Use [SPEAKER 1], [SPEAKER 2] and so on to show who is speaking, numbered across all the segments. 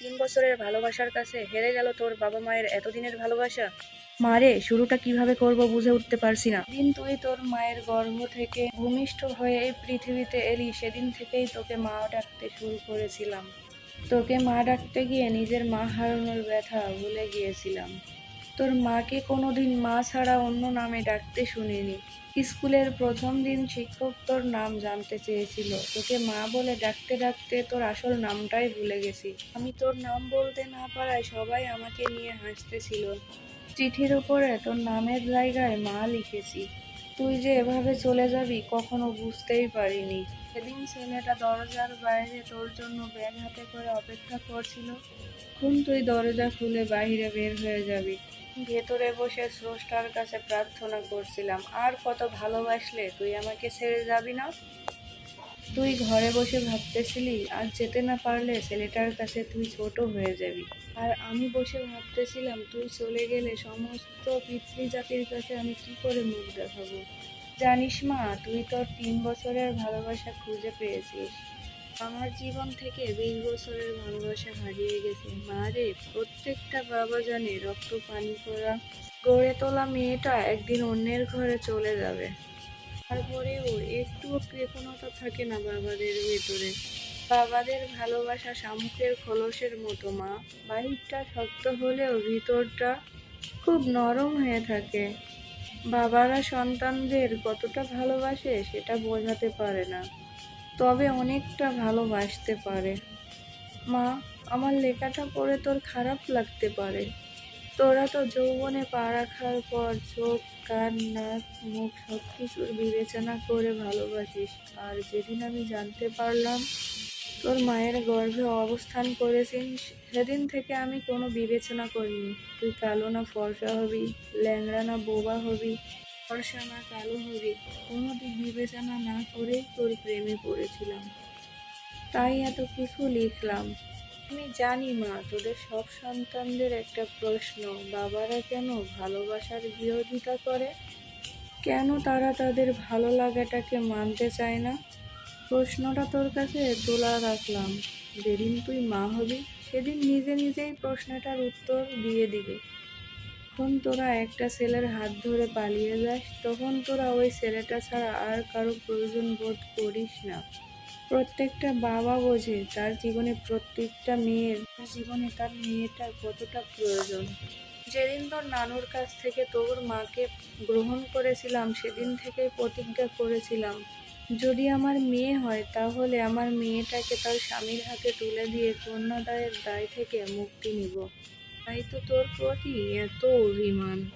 [SPEAKER 1] তিন বছরের ভালোবাসার কাছে হেরে গেল তোর বাবা মায়ের এতদিনের ভালোবাসা? মারে, শুরুটা কীভাবে করব বুঝে উঠতে পারছি না। দিন তুই তোর মায়ের গর্ভ থেকে ভূমিষ্ঠ হয়ে এই পৃথিবীতে এলি, সেদিন থেকেই তোকে মা ডাকতে শুরু করেছিলাম। তোকে মা ডাকতে গিয়ে নিজের মা হারানোর ব্যথা ভুলে গিয়েছিলাম। তোর মাকে কোনোদিন মা ছাড়া অন্য নামে ডাকতে শুনিনি। স্কুলের প্রথম দিন শিক্ষক তোর নাম জানতে চেয়েছিল। তোকে মা বলে ডাকতে ডাকতে তোর আসল নামটাই ভুলে গেছি। আমি তোর নাম বলতে না পারায় সবাই আমাকে নিয়ে হাসতেছিল। চিঠির উপরে তোর নামের জায়গায় মা লিখেছি। তুই যে এভাবে চলে যাবি কখনো বুঝতেই পারিনি। সেদিন ছেলেটা দরজার বাইরে তোর জন্য ব্যাগ হাতে করে অপেক্ষা করছিল। কোন তুই দরজা খুলে বাইরে বের হয়ে যাবি। ভেতরে বসে স্রষ্টার কাছে প্রার্থনা করছিলাম, আর কত ভালোবাসলে? তুই আমাকে ছেড়ে যাবি না? তুই ঘরে বসে ভাবতেছিলি, আর যেতে না পারলে ছেলেটার কাছে তুই ছোট হয়ে যাবি। আর আমি বসে ভাবতেছিলাম, তুই চলে গেলে সমস্ত পিতৃজাতির কাছে আমি কি করে মুখ দেখাবো? জানিস মা, তুই তোর তিন বছরের ভালোবাসা খুঁজে পেয়েছিস। আমার জীবন থেকে বিশ বছরের ভালোবাসা হারিয়ে গেছে। মা রে, প্রত্যেকটা বাবা জানে রক্ত, পানি করা গড়ে তোলা মেয়েটা একদিন অন্যের ঘরে চলে যাবে। তারপরেও একটুও কৃপণতা থাকে না বাবাদের ভেতরে। বাবাদের ভালোবাসা শামুকের খোলসের মতো, মা। বাহিরটা শক্ত হলেও ভিতরটা খুব নরম হয়ে থাকে। বাবারা সন্তানদের কতটা ভালোবাসে সেটা বোঝাতে পারে না। তবে অনেকটা ভালোবাসতে পারে। মা, আমার লেখাটা পড়ে তোর খারাপ লাগতে পারে। তোরা তো যৌবনে পা রাখার পর চোখ, কান, নাক, মুখ সব কিছুর বিবেচনা করে ভালোবাসিস। আর যেদিন আমি জানতে পারলাম তোর মায়ের গর্ভে অবস্থান করেছিস সেদিন থেকে আমি কোনো বিবেচনা করিনি। তুই কালো না ফর্সা হবি, ল্যাংড়া না বোবা হবি ফর্সা না কালো হবি কোনো দিক বিবেচনা না করেই তোর প্রেমে পড়েছিলাম। তাই এত কিছু লিখলাম। আমি জানি মা, তোদের সব সন্তানদের একটা প্রশ্ন, বাবারা কেন ভালোবাসার বিরোধিতা করে? কেন তারা তাদের ভালো লাগাটাকে মানতে চায় না? প্রশ্নটা তোর কাছে তোলা রাখলাম। যেদিন তুই মা হবি, সেদিন নিজে নিজেই প্রশ্নটার উত্তর দিয়ে দিবে। যখন তোরা একটা ছেলের হাত ধরে পালিয়ে যাস, তখন তোরা ওই ছেলেটা ছাড়া আর কারও প্রয়োজন বোধ করিস না। প্রত্যেকটা বাবা বোঝে তার জীবনে প্রত্যেকটা মেয়ের জীবনে তার মেয়েটা কতটা প্রয়োজন। যেদিন তোর নানুর কাছ থেকে তোর মাকে গ্রহণ করেছিলাম, সেদিন থেকে প্রতিজ্ঞা করেছিলাম, যদি আমার মেয়ে হয়, তাহলে আমার মেয়েটাকে তার স্বামীর হাতে তুলে দিয়ে কন্যাদায়ের দায় থেকে মুক্তি নিব। তাই তো তোর প্রতি এত অভিমান।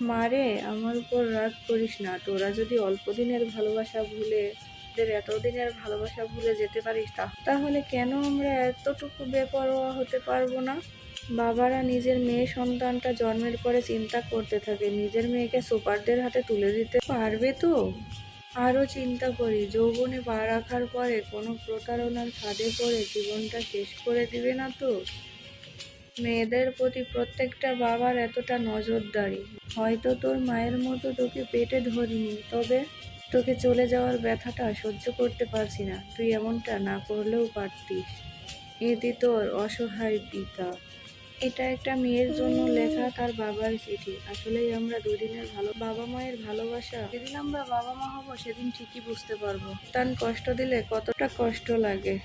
[SPEAKER 1] মারে, আমার উপর রাগ করিস না। তোরা যদি অল্প দিনের ভালোবাসা ভুলে তোদের এতদিনের ভালোবাসা ভুলে যেতে পারিস তা- তাহলে কেন আমরা এতটুকু বেপরোয়া হতে পারব না? বাবারা নিজের মেয়ে সন্তানটা জন্মের পরে চিন্তা করতে থাকে। নিজের মেয়েকে সুপারদের হাতে তুলে দিতে পারবে তো? আরও চিন্তা করি। যৌবনে পা রাখার পরে কোনো প্রতারণার ফাঁদে পড়ে জীবনটা শেষ করে দিবে না তো? মেয়েদের প্রতি প্রত্যেকটা বাবার এতটা নজরদারি। হয়তো তোর মায়ের মতো তোকে পেটে ধরিনি, তবে তোকে চলে যাওয়ার ব্যথাটা সহ্য করতে পারছি না। তুই এমনটা না করলেও পারতিস। এতে তোর অসহায় পিতা। এটা একটা মেয়ের জন্য লেখা তার বাবার চিঠি। আসলেই আমরা দুদিনের ভালো, বাবা মায়ের ভালোবাসা। যেদিন আমরা বাবা মা হব, সেদিন ঠিকই বুঝতে পারব। তার কষ্ট দিলে কতটা কষ্ট লাগে।